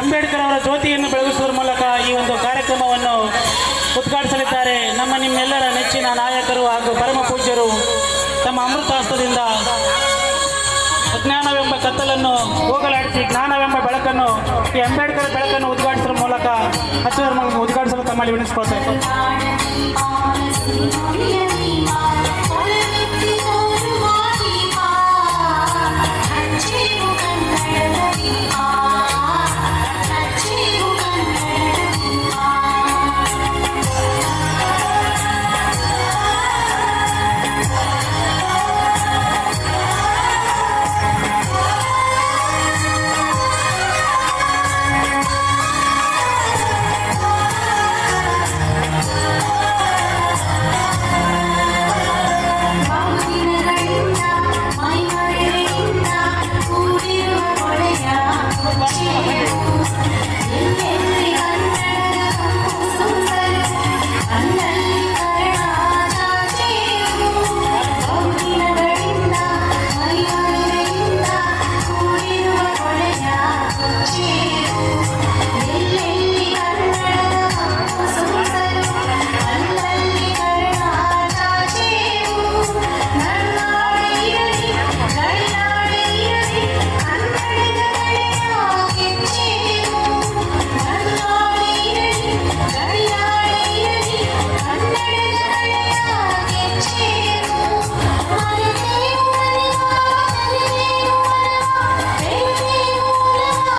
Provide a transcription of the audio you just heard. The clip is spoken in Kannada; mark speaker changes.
Speaker 1: ಅಂಬೇಡ್ಕರ್ ಅವರ ಜ್ಯೋತಿಯನ್ನು ಬೆಳಗಿಸುವ ಮೂಲಕ ಈ ಒಂದು ಕಾರ್ಯಕ್ರಮವನ್ನು ಉದ್ಘಾಟಿಸಲಿದ್ದಾರೆ. ನಮ್ಮ ನಿಮ್ಮೆಲ್ಲರ ನೆಚ್ಚಿನ ನಾಯಕರು ಹಾಗೂ ಪರಮ ಪೂಜ್ಯರು ತಮ್ಮ ಅಮೃತಾಸ್ತ್ರದಿಂದ ಅಜ್ಞಾನವೆಂಬ ಕತ್ತಲನ್ನು ಹೋಗಲಾಡಿಸಿ, ಜ್ಞಾನವೆಂಬ ಬೆಳಕನ್ನು ಈ ಅಂಬೇಡ್ಕರ್ ಬೆಳಕನ್ನು ಉದ್ಘಾಟಿಸುವ ಮೂಲಕ ಹಚ್ಚುವ ಉದ್ಘಾಟಿಸಲು ತಮ್ಮಲ್ಲಿ ವಿಣಿಸ್ಕೊಳ್ತಾ ಇದ್ದಾರೆ